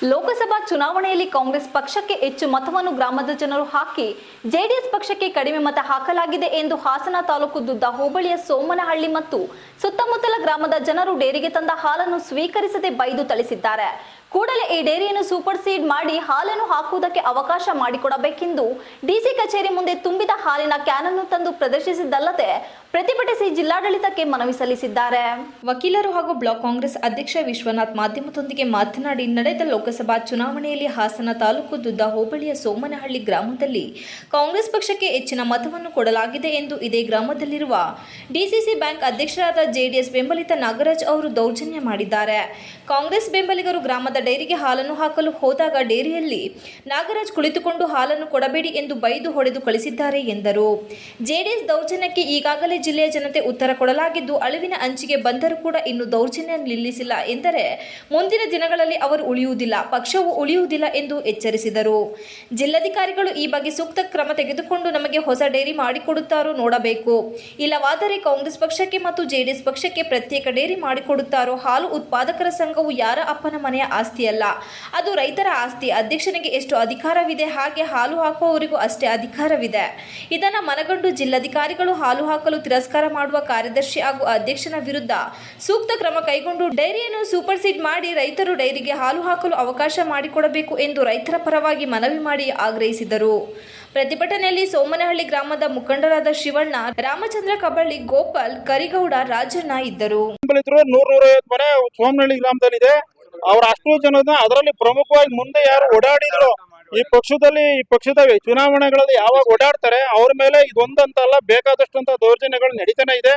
ಚುನಾವಣೆಯಲ್ಲಿ ಕಾಂಗ್ರೆಸ್ ಪಕ್ಷಕ್ಕೆ ಹೆಚ್ಚು ಮತವನ್ನು ಗ್ರಾಮದ ಜನರು ಹಾಕಿ, ಜೆಡಿಎಸ್ ಪಕ್ಷಕ್ಕೆ ಕಡಿಮೆ ಮತ ಹಾಕಲಾಗಿದೆ ಎಂದು ಹಾಸನ ತಾಲೂಕು ದುದ್ದ ಹೋಬಳಿಯ ಸೋಮನಹಳ್ಳಿ ಮತ್ತು ಸುತ್ತಮುತ್ತಲ ಗ್ರಾಮದ ಜನರು ಡೇರಿಗೆ ತಂದ ಹಾಲನ್ನು ಸ್ವೀಕರಿಸದೆ ಬೈದು ಥಳಿಸಿದ್ದಾರೆ ಕೂಡಲೇ ಈ ಡೇರಿಯನ್ನು ಸೂಪರ್ ಸೀಡ್ ಮಾಡಿ ಹಾಲನ್ನು ಹಾಕುವುದಕ್ಕೆ ಅವಕಾಶ ಮಾಡಿಕೊಡಬೇಕೆಂದು ಡಿಸಿ ಕಚೇರಿ ಮುಂದೆ ತುಂಬಿದ ಹಾಲಿನ ಕ್ಯಾನ್ ಅನ್ನು ತಂದು ಪ್ರದರ್ಶಿಸಿದ್ದಲ್ಲದೆ ಪ್ರತಿಭಟಿಸಿ ಜಿಲ್ಲಾಡಳಿತಕ್ಕೆ ಮನವಿ ಸಲ್ಲಿಸಿದ್ದಾರೆ. ವಕೀಲರು ಹಾಗೂ ಬ್ಲಾಕ್ ಕಾಂಗ್ರೆಸ್ ಅಧ್ಯಕ್ಷ ವಿಶ್ವನಾಥ್ ಮಾಧ್ಯಮದೊಂದಿಗೆ ಮಾತನಾಡಿ, ನಡೆದ ಲೋಕಸಭಾ ಚುನಾವಣೆಯಲ್ಲಿ ಹಾಸನ ತಾಲೂಕು ದುದ್ದ ಹೋಬಳಿಯ ಸೋಮನಹಳ್ಳಿ ಗ್ರಾಮದಲ್ಲಿ ಕಾಂಗ್ರೆಸ್ ಪಕ್ಷಕ್ಕೆ ಹೆಚ್ಚಿನ ಮತವನ್ನು ಕೊಡಲಾಗಿದೆ ಎಂದು ಇದೇ ಗ್ರಾಮದಲ್ಲಿರುವ ಡಿಸಿಸಿ ಬ್ಯಾಂಕ್ ಅಧ್ಯಕ್ಷರಾದ ಜೆಡಿಎಸ್ ಬೆಂಬಲಿತ ನಾಗರಾಜ್ ಅವರು ದೌರ್ಜನ್ಯ ಮಾಡಿದ್ದಾರೆ. ಕಾಂಗ್ರೆಸ್ ಬೆಂಬಲಿಗರು ಗ್ರಾಮದ ಡೈರಿಗೆ ಹಾಲನ್ನು ಹಾಕಲು ಹೋದಾಗ ಡೈರಿಯಲ್ಲಿ, ನಾಗರಾಜ್ ಕುಳಿತುಕೊಂಡು ಹಾಲನ್ನು ಕೊಡಬೇಡಿ ಎಂದು ಬೈದು ಹೊಡೆದು ಕಳಿಸಿದ್ದಾರೆ ಎಂದರು. ಜೆಡಿಎಸ್ ದೌರ್ಜನ್ಯಕ್ಕೆ ಈಗಾಗಲೇ ಜಿಲ್ಲೆಯ ಜನತೆ ಉತ್ತರ ಕೊಡಲಾಗಿದ್ದು, ಅಳಿವಿನ ಅಂಚಿಗೆ ಬಂದರೂ ಕೂಡ ಇನ್ನು ದೌರ್ಜನ್ಯ ನಿಲ್ಲಿಸಿಲ್ಲ ಎಂದರೆ ಮುಂದಿನ ದಿನಗಳಲ್ಲಿ ಅವರು ಉಳಿಯುವುದಿಲ್ಲ, ಪಕ್ಷವು ಉಳಿಯುವುದಿಲ್ಲ ಎಂದು ಎಚ್ಚರಿಸಿದರು. ಜಿಲ್ಲಾಧಿಕಾರಿಗಳು ಈ ಬಗ್ಗೆ ಸೂಕ್ತ ಕ್ರಮ ತೆಗೆದುಕೊಂಡು ನಮಗೆ ಹೊಸ ಡೇರಿ ಮಾಡಿಕೊಡುತ್ತಾರೋ ನೋಡಬೇಕು. ಇಲ್ಲವಾದರೆ ಕಾಂಗ್ರೆಸ್ ಪಕ್ಷಕ್ಕೆ ಮತ್ತು ಜೆಡಿಎಸ್ ಪಕ್ಷಕ್ಕೆ ಪ್ರತ್ಯೇಕ ಡೇರಿ ಮಾಡಿಕೊಡುತ್ತಾರೋ? ಹಾಲು ಉತ್ಪಾದಕರ ಸಂಘವು ಯಾರ ಅಪ್ಪನ ಮನೆಯ ಆಸ್ತಿಯಲ್ಲ? ಅದು ರೈತರ ಆಸ್ತಿ, ಅಧ್ಯಕ್ಷನಿಗೆ ಎಷ್ಟು ಅಧಿಕಾರವಿದೆ? ಹಾಗೆ ಹಾಲು ಹಾಕುವವರಿಗೂ ಅಷ್ಟೇ ಅಧಿಕಾರವಿದೆ. ಇದನ್ನು ಮನಗಂಡು ಜಿಲ್ಲಾಧಿಕಾರಿಗಳು ಹಾಲು ಹಾಕಲು ತಿರಸ್ಕಾರ ಮಾಡುವ ಕಾರ್ಯದರ್ಶಿ ಹಾಗೂ ಅಧ್ಯಕ್ಷನ ವಿರುದ್ಧ ಸೂಕ್ತ ಕ್ರಮ ಕೈಗೊಂಡು ಡೈರಿಯನ್ನು ಸೂಪರ್ ಸೀಡ್ ಮಾಡಿ ರೈತರು ಡೈರಿಗೆ ಹಾಲು ಹಾಕಲು ಅವಕಾಶ ಮಾಡಿಕೊಡಬೇಕು ಎಂದು ರೈತರ ಪರವಾಗಿ ಮನವಿ ಮಾಡಿ ಆಗ್ರಹಿಸಿದರು. ಪ್ರತಿಭಟನೆಯಲ್ಲಿ ಸೋಮನಹಳ್ಳಿ ಗ್ರಾಮದ ಮುಖಂಡರಾದ ಶಿವಣ್ಣ, ರಾಮಚಂದ್ರ ಕಬಳ್ಳಿ, ಗೋಪಾಲ್, ಕರಿಗೌಡ, ರಾಜಣ್ಣ ಇದ್ದರು. ಸೋಮನಹಳ್ಳಿ ಗ್ರಾಮದಲ್ಲಿದೆ. ಅವರ ಅಷ್ಟು ಜನ ಅದರಲ್ಲಿ ಪ್ರಮುಖವಾಗಿ ಮುಂದೆ ಯಾರು ಓಡಾಡಿದ್ರು. ಈ ಪಕ್ಷದಲ್ಲಿ ಈ ಪಕ್ಷದ ಚುನಾವಣೆಗಳಲ್ಲಿ ಯಾವಾಗ ಓಡಾಡ್ತಾರೆ ಅವ್ರ ಮೇಲೆ ಇದೊಂದಂತಲ್ಲ ಬೇಕಾದಷ್ಟಂತ ದೌರ್ಜನ್ಯಗಳು ನಡೀತಾನೆ ಇದೆ.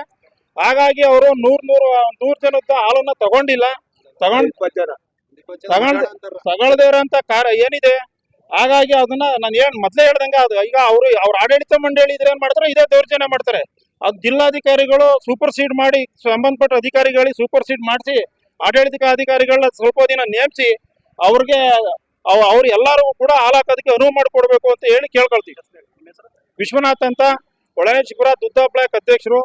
ಹಾಗಾಗಿ ಅವರು ನೂರ್ ನೂರು ನೂರ್ ಜನದ ಹಾಲನ್ನ ತಗೊಂಡಿಲ್ಲ. ತಗೊಂಡ್ ತಗೊಂಡ್ ತಗೊಳ್ದೇ ಇರೋಂತ ಕಾರ ಏನಿದೆ? ಹಾಗಾಗಿ ಅದನ್ನ ನಾನು ಏನ್ ಮೊದ್ಲೇ ಹೇಳ್ದಂಗ ಅದು ಈಗ ಅವರು ಅವ್ರ ಆಡಳಿತ ಮಂಡಳಿ ಇದ್ರೆ ಏನ್ ಮಾಡ್ತಾರೆ? ಇದೇ ದೌರ್ಜನ್ಯ ಮಾಡ್ತಾರೆ. ಅದು ಜಿಲ್ಲಾಧಿಕಾರಿಗಳು ಸೂಪರ್ ಸೀಡ್ ಮಾಡಿ ಸಂಬಂಧಪಟ್ಟ ಅಧಿಕಾರಿಗಳಿಗೆ ಸೂಪರ್ ಸೀಡ್ ಮಾಡಿಸಿ ಆಡಳಿತ ಅಧಿಕಾರಿಗಳನ್ನ ಸ್ವಲ್ಪ ದಿನ ನೇಮಿಸಿ ಅವ್ರಿಗೆ ಅವ್- ಅವ್ರು ಎಲ್ಲರಿಗೂ ಕೂಡ ಹಾಲಾಕೋದಕ್ಕೆ ಅನುವು ಮಾಡಿಕೊಡ್ಬೇಕು ಅಂತ ಹೇಳಿ ಕೇಳ್ಕೊಳ್ತೀವಿ. ವಿಶ್ವನಾಥ್ ಅಂತ ಒಳನೇ ಶಿಬಿರ ದುದ್ದ ಬ್ಲಾಕ್ ಅಧ್ಯಕ್ಷರು